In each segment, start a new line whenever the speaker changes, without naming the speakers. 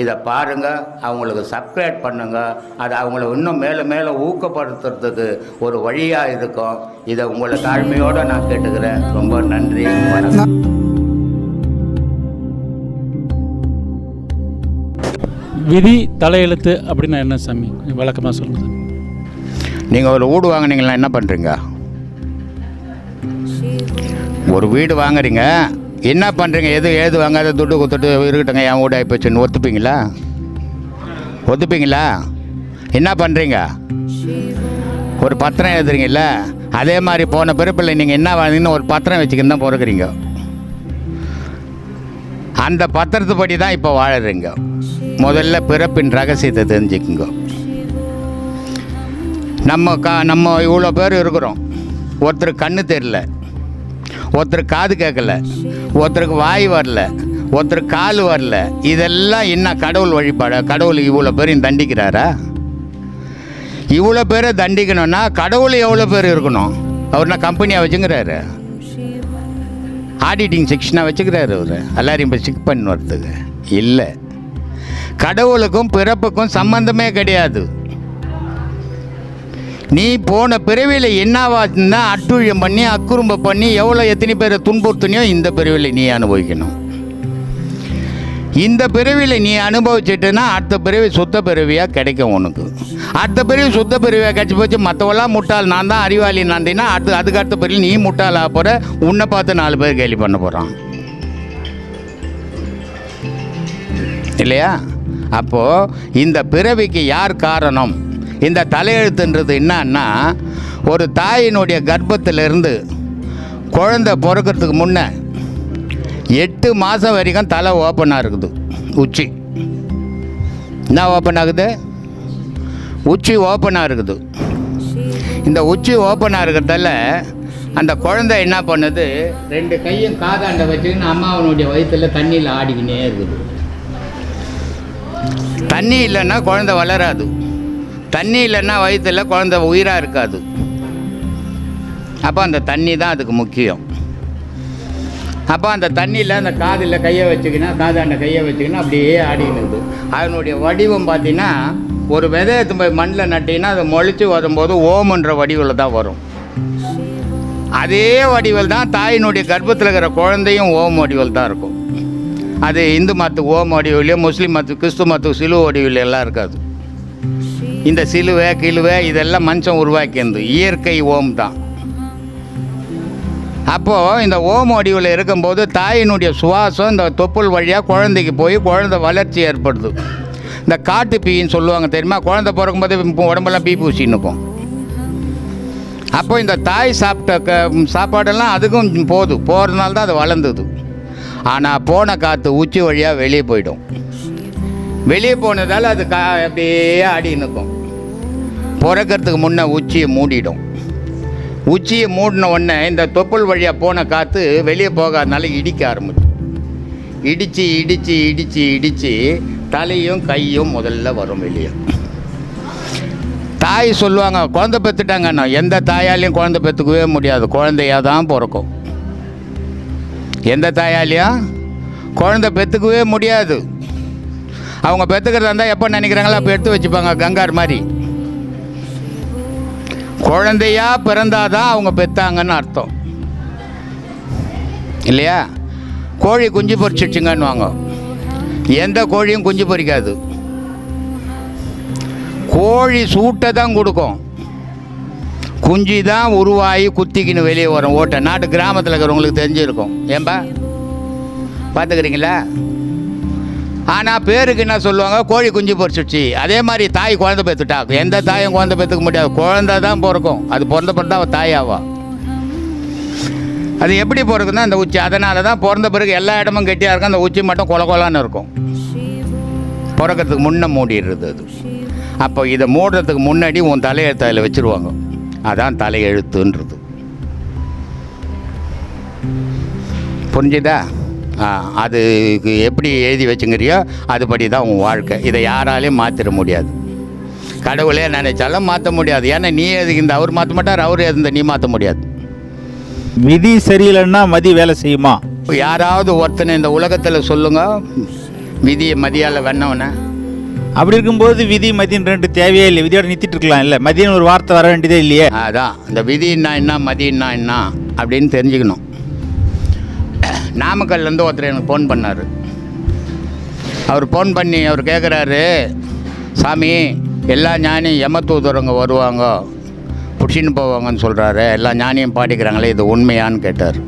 இதை பாருங்க அவங்களுக்கு சப்ஸ்கிரைப் பண்ணுங்க. அது அவங்கள இன்னும் மேலும் மேலும் ஊக்கப்படுத்துறதுக்கு ஒரு வழியாக இருக்கும். இதை உங்களை தாழ்மையோடு நான் கேட்டுக்கிறேன். ரொம்ப நன்றி. வணக்கம்.
விதி தலையெழுத்து அப்படின்னா என்ன சாமி? கொஞ்சம் விளக்கமாக சொல்லுங்க. சாமி.
நீங்கள் ஒரு வீடு வாங்குனீங்களா என்ன பண்ணுறீங்க ஒரு வீடு வாங்குறீங்க. என்ன பண்ணுறீங்க எது எழுது வாங்காத துட்டு கொடுத்துட்டு இருக்கட்டுங்க என் வீடு ஆகிப்போச்சுன்னு ஒத்துப்பீங்களா? ஒத்துப்பீங்களா? என்ன பண்ணுறீங்க ஒரு பத்திரம் எழுதுறீங்கல்ல? அதே மாதிரி போன பிறப்பில் நீங்கள் என்ன வாங்கினீங்கன்னு ஒரு பத்திரம் வச்சுக்கின்னு தான் பிறக்குறீங்க. அந்த பத்திரத்து படி தான் இப்போ வாழறீங்க. முதல்ல பிறப்பின் ரகசியத்தை தெரிஞ்சுக்குங்க. நம்ம கா நம்ம இவ்வளோ பேர் இருக்கிறோம். ஒருத்தர் கண்ணு தெரியல. ஒருத்தர் காது கேட்கல. ஒருத்தருக்கு வாய் வரல ஒருத்தர் கால் வரல. இதெல்லாம் என்ன கடவுள் வழிபாடு? கடவுள் இவ்வளோ பேரையும் தண்டிக்கிறாரா? இவ்வளோ பேரை தண்டிக்கணும்னா கடவுள் எவ்வளோ பேர் இருக்கணும்? அவர் நான் கம்பெனியாக வச்சுங்கிறாரு ஆடிட்டிங் செக்ஷனாக வச்சுக்கிறாரு அவர். எல்லாரையும் இப்போ செக் பண்ணுறதுக்கு இல்லை. கடவுளுக்கும் பிறப்புக்கும் சம்மந்தமே கிடையாது. நீ போன பிறவியில் என்னவாச்சுன்னா அட்டுழியம் பண்ணி அக்குறும்ப பண்ணி எவ்வளோ எத்தனை பேரை துன்புறுத்தினியோ இந்த பிறவியில் நீ அனுபவிக்கணும். இந்த பிறவியில் நீ அனுபவிச்சிட்டுனா அடுத்த பிறவி சுத்த பிறவியாக கிடைக்கும் உனக்கு. அடுத்த பிறவி சுத்த பிறவியாக கிடச்சி போச்சு மற்றவெல்லாம் முட்டாள். நான் தான் அறிவாளி நான்டினா அடுத்து அதுக்கு அடுத்த பிறவி நீ முட்டாள் ஆக போகிற உன்னை பார்த்து நாலு பேர் கேலி பண்ண போகிறான் இல்லையா? அப்போது இந்த பிறவிக்கு யார் காரணம்? இந்த தலையெழுத்துன்றது என்னன்னா ஒரு தாயினுடைய கர்ப்பத்திலிருந்து குழந்தை பிறக்கிறதுக்கு முன்னே எட்டு மாதம் வரைக்கும் தலை ஓப்பனாக இருக்குது. உச்சி. என்ன ஓப்பன் ஆகுது? உச்சி ஓப்பனாக இருக்குது. இந்த உச்சி ஓப்பனாக இருக்கிறதால அந்த குழந்தை என்ன பண்ணுது? ரெண்டு கையும் காதாண்ட வச்சுக்கின்னு அம்மாவனுடைய வயிற்றுல தண்ணியில் ஆடிக்கினே இருக்குது. தண்ணி இல்லைன்னா குழந்தை வளராது. தண்ணி இல்லைன்னா வயிற்றுல குழந்தை உயிராக இருக்காது. அப்போ அந்த தண்ணி தான் அதுக்கு முக்கியம். அப்போ அந்த தண்ணியில் அந்த காதில் கையை வச்சுக்கினா காதாண்ட கையை வச்சுக்கினா அப்படியே ஆடினுது அதனுடைய வடிவம் பார்த்தீங்கன்னா ஒரு விதையத்து போய் மண்ணில் நட்டிங்கன்னா அது முளைச்சி வரும்போது ஓமன்ற வடிவில் தான் வரும். அதே வடிவில் தான் தாயினுடைய கர்ப்பத்தில் இருக்கிற குழந்தையும் ஓம் வடிவில் தான் இருக்கும். அது இந்து மதத்துக்கு ஓம் வடிவிலையும் முஸ்லீம் மதத்துக்கு கிறிஸ்து மதத்துக்கு சிலுவ வடிவில் எல்லாம் இருக்காது. இந்த சிலுவை கிலுவை இதெல்லாம் மனுஷன் உருவாக்கியது. இயற்கை ஓம் தான். அப்போது இந்த ஓம் வடிவில் இருக்கும்போது தாயினுடைய சுவாசம் இந்த தொப்புள் வழியாக குழந்தைக்கு போய் குழந்தை வளர்ச்சி ஏற்படுது. இந்த காட்டு பீன்னு சொல்லுவாங்க தெரியுமா? குழந்தை பிறக்கும்போது உடம்பெல்லாம் பீ பூசின்னுப்போம் அப்போ இந்த தாய் சாப்பிட்ட க சாப்பாடெல்லாம் அதுக்கும் போதும். போகிறதுனால தான் அது வளர்ந்தது. ஆனால் போன காற்று உச்சி வழியாக வெளியே போயிடும். வெளியே போனதால் அது கா அப்படியே ஆடி நிற்கும். பிறக்கிறதுக்கு முன்னே உச்சியை மூடிடும். உச்சியை மூடின உடனே இந்த தொப்புள் வழியாக போன காற்று வெளியே போகாதனால இடிக்க ஆரம்பிச்சு. இடித்து இடித்து இடித்து இடித்து தலையும் கையும் முதல்ல வரும் வெளியே. தாய் சொல்லுவாங்க குழந்த பெற்றுட்டாங்கண்ணா எந்த தாயாலையும் குழந்த பெற்றுக்கவே முடியாது. குழந்தையாக தான் பிறக்கும். எந்த தாயாலையும் குழந்த பெற்றுக்கவே முடியாது. அவங்க பெற்றுக்கிறதா இருந்தால் எப்போ நினைக்கிறாங்களோ அப்போ எடுத்து வச்சுப்பாங்க கங்கார் மாதிரி. குழந்தையா பிறந்தாதான் அவங்க பெத்தாங்கன்னு அர்த்தம். இல்லையா? கோழி குஞ்சு பொரிச்சிடுச்சுங்கன்னுவாங்க. எந்த கோழியும் குஞ்சு பொரிக்காது. கோழி சூட்டை தான் கொடுக்கும். குஞ்சு தான் உருவாகி குத்திக்கின்னு வெளியே வரும். ஓட்டை. நாட்டு கிராமத்தில் இருக்கிறவங்களுக்கு தெரிஞ்சிருக்கும். ஏன்பா? பார்த்துக்கிறீங்களா? ஆனால் பேருக்கு என்ன சொல்லுவாங்க? கோழி குஞ்சு பொறிச்சிடுச்சு அதே மாதிரி தாய் குழந்தை பெற்றுட்டா. எந்த தாயும் குழந்தை பெற்றுக்க முடியாது. குழந்தை தான் பிறக்கும். அது பிறந்த பிறந்தா தான் அவள் தாயாவா அது எப்படி பிறக்குன்னா அந்த உச்சி. அதனால தான் பிறந்த பிறகு எல்லா இடமும் கெட்டியாக இருக்கும். அந்த உச்சி மட்டும் கொல கொலான்னு இருக்கும். பிறக்கிறதுக்கு முன்னே மூடிடுறது அது. அப்போ இதை மூடுறதுக்கு முன்னாடி உன் தலையெழுத்து அதில் வச்சுருவாங்க. அதான் தலையெழுத்துன்றது. புரிஞ்சுதா? அதுக்கு எப்படி எழுதி வச்சுங்கிறியோ அதுபடி தான் உன் வாழ்க்கை. இதை யாராலையும் மாற்றிட முடியாது. கடவுளே நினைச்சாலும் மாற்ற முடியாது. ஏன்னா நீ எதுக்கு இந்த அவர் மாற்ற மாட்டார் அவர் எதுந்த நீ மாற்ற முடியாது.
விதி சரியில்லைன்னா மதி வேலை செய்யுமா?
யாராவது ஒருத்தனை இந்த உலகத்தில் சொல்லுங்க விதியை மதியால் வெண்ணவன
அப்படி இருக்கும்போது விதி மதின்னு ரெண்டு தேவையே இல்லை விதியோட நிறுத்திட்டு இருக்கலாம் இல்லை. மதியம் ஒரு வார்த்தை வர வேண்டியதே இல்லையே.
அதான். இந்த விதின்னா என்ன மதின்னா என்ன அப்படின்னு தெரிஞ்சுக்கணும். நாமக்கல்லேருந்து ஒருத்தர் எனக்கு ஃபோன் பண்ணார். அவர் ஃபோன் பண்ணி அவர் கேட்குறாரு சாமி எல்லா ஞானியும் யமத்தூதரங்க வருவாங்க பிடிச்சின்னு போவாங்கன்னு சொல்கிறாரு எல்லா ஞானியும் பாடிக்கிறாங்களே இது உண்மையான்னு கேட்டார்.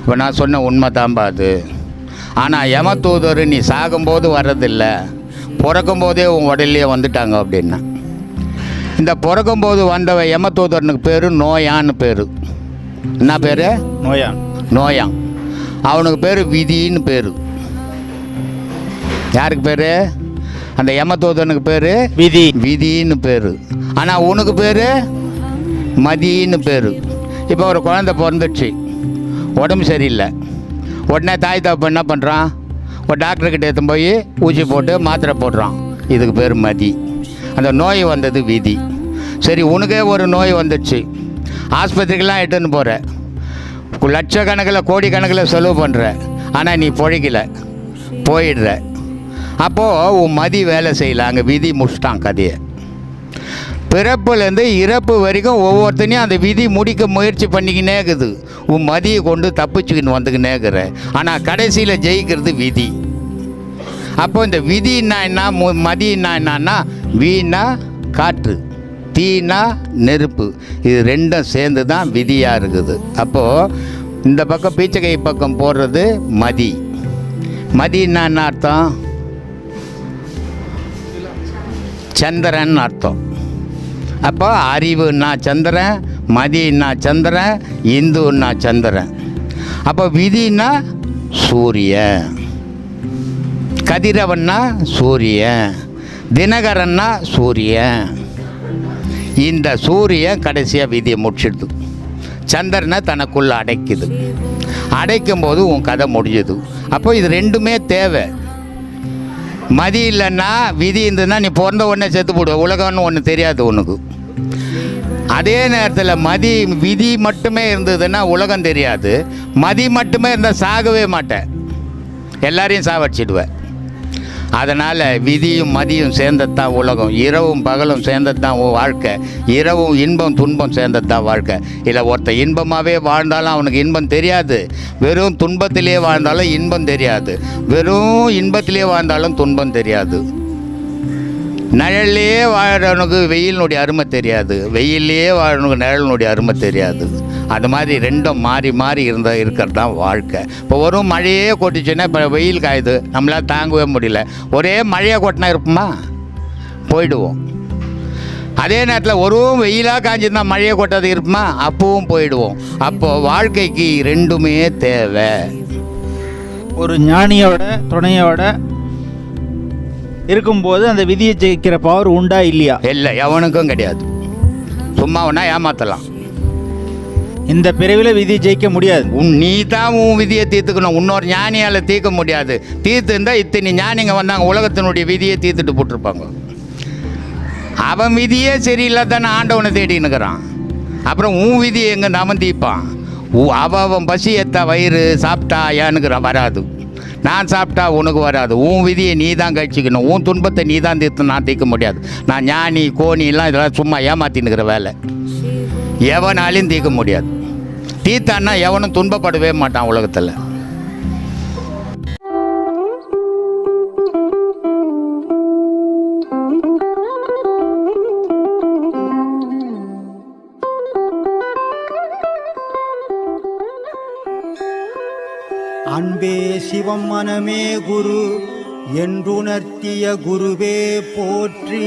இப்போ நான் சொன்ன உண்மை தான்பா அது. ஆனால் யமத்தூதர் நீ சாகும்போது வர்றதில்ல. பிறக்கும்போதே உன் உடல்லையே வந்துட்டாங்க அப்படின்னா. இந்த பிறக்கும்போது வந்தவ யமத்தூதரனுக்கு பேர் நோயான்னு பேர். என்ன பேர்?
நோயா
நோயான். அவனுக்கு பேர் விதின்னு பேர். யாருக்கு பேர்? அந்த யமத்தூதனுக்கு பேர்
விதி.
விதின்னு பேர். ஆனால் உனக்கு பேர் மதின்னு பேர். இப்போ ஒரு குழந்தை பிறந்துடுச்சு. உடம்பு சரியில்லை. உடனே தாய் தகப்பன் என்ன பண்ணுறான் ஒரு டாக்டர்கிட்ட எடுத்து போய் ஊசி போட்டு மாத்திரை போடுறான். இதுக்கு பேர் மதி. அந்த நோய் வந்தது விதி. சரி உனக்கே ஒரு நோய் வந்துடுச்சு. ஆஸ்பத்திரிக்கெல்லாம் எட்டுன்னு போகிற லட்சக்கணக்கில் கோடிக்கணக்கில் செலவு பண்ணுற ஆனால் நீ பொழைக்கல. போயிடுற. அப்போது உன் மதி வேலை செய்யல. அங்கே விதி முடிச்சிட்டான் கதையை. பிறப்புலேருந்து இறப்பு வரைக்கும் ஒவ்வொருத்தனையும் அந்த விதி முடிக்க முயற்சி பண்ணிக்கினே இருக்குது. உன் மதியை கொண்டு தப்பிச்சுக்கின்னு வந்துக்கினே இருக்கிற. ஆனால் கடைசியில் ஜெயிக்கிறது விதி. அப்போ இந்த விதின்னா என்ன? மு- மதின்னா என்னன்னா வீணா காற்று. தீனா நெருப்பு. இது ரெண்டும் சேர்ந்து தான் விதியாக இருக்குது. அப்போது இந்த பக்கம் பீச்சகை பக்கம் போடுறது மதி. மதின்னா என்ன அர்த்தம்? சந்திரன் அர்த்தம். அப்போ அறிவுன்னா சந்திரன் மதினா சந்திரன் இந்துன்னா சந்திரன். அப்போ விதினா சூரியன். கதிரவன்னா சூரியன். தினகரன்னா சூரியன். இந்த சூரியன் கடைசியாக விதியை முடிச்சிடுது. சந்திரனை தனக்குள்ளே அடைக்குது. அடைக்கும் போது உன் கதை முடிஞ்சுது. அப்போ இது ரெண்டுமே தேவை. மதி இல்லைன்னா விதி இருந்ததுன்னா நீ பிறந்த உடனே செத்து போடுவ. உலகம்னு ஒன்று தெரியாது உனக்கு. அதே நேரத்தில் மதி விதி மட்டுமே இருந்ததுன்னா உலகம் தெரியாது. மதி மட்டுமே இருந்தால் சாகவே மாட்டேன். எல்லாரையும் சாவடிச்சிடுவேன். அதனால் விதியும் மதியும் சேர்ந்தது தான் உலகம். இரவும் பகலும் சேர்ந்தது தான் வாழ்க்கை. இரவும் இன்பம் துன்பம் சேர்ந்தது தான் வாழ்க்கை. இல்லை ஒருத்தன் இன்பமாகவே வாழ்ந்தாலும் அவனுக்கு இன்பம் தெரியாது. வெறும் துன்பத்திலே வாழ்ந்தாலும் இன்பம் தெரியாது. வெறும் இன்பத்திலே வாழ்ந்தாலும் துன்பம் தெரியாது. நிழல்லையே வாழறவனுக்கு வெயிலினுடைய அருமை தெரியாது. வெயில்லையே வாழறவனுக்கு நிழலினுடைய அருமை தெரியாது. அது மாதிரி ரெண்டும் மாறி மாறி இருந்த இருக்கிறது தான் வாழ்க்கை. இப்போ ஒரு மழையே கொட்டிச்சுன்னா இப்போ வெயில் காயுது. நம்மளால் தாங்கவே முடியல. ஒரே மழையை கொட்டினா இருப்போமா? போயிடுவோம். அதே நேரத்தில் ஒரு வெயிலாக காஞ்சிருந்தா மழையை கொட்டாது இருப்போமா? அப்பவும் போயிடுவோம். அப்போது வாழ்க்கைக்கு ரெண்டுமே தேவை.
ஒரு ஞானியோட துணையோட இருக்கும்போது அந்த விதியை ஜெயிக்கிற பவர் உண்டா இல்லையா?
இல்லை எவனுக்கும் கிடையாது. சும்மா வேணா ஏமாற்றலாம்
இந்த பிறவில விதி ஜெயிக்க முடியாது.
உன் நீ தான் உன் விதியை தீர்த்துக்கணும். இன்னொரு ஞானியால் தீர்க்க முடியாது. தீர்த்துருந்தா இத்தனை ஞானிங்க வந்தாங்க உலகத்தினுடைய விதியை தீர்த்துட்டு போட்டிருப்பாங்க. அவன் விதியே சரியில்லை தானே ஆண்டவனை தேடின்னு இருக்கிறான். அப்புறம் உன் விதியை எங்கே நாம தீர்ப்பான்? உ- அவ அவன் பசி எத்த வயிறு சாப்பிட்டா ஏனுங்கிற வராது. நான் சாப்பிட்டா உனக்கு வராது. உன் விதியை நீ தான் கழிச்சிக்கணும். உன் துன்பத்தை நீ தான் தீர்த்து நான் தீர்க்க முடியாது. நான் ஞானி கோணி எல்லாம் இதெல்லாம் சும்மா ஏமாத்தின்னுக்கிற வேலை. எவனாலையும் தீர்க்க முடியாது. தீத்தான்னா எவனும் துன்பப்படவே மாட்டான் உலகத்தில்.
அன்பே சிவம் மனமே குரு என்றுணர்த்திய குருவே போற்றி.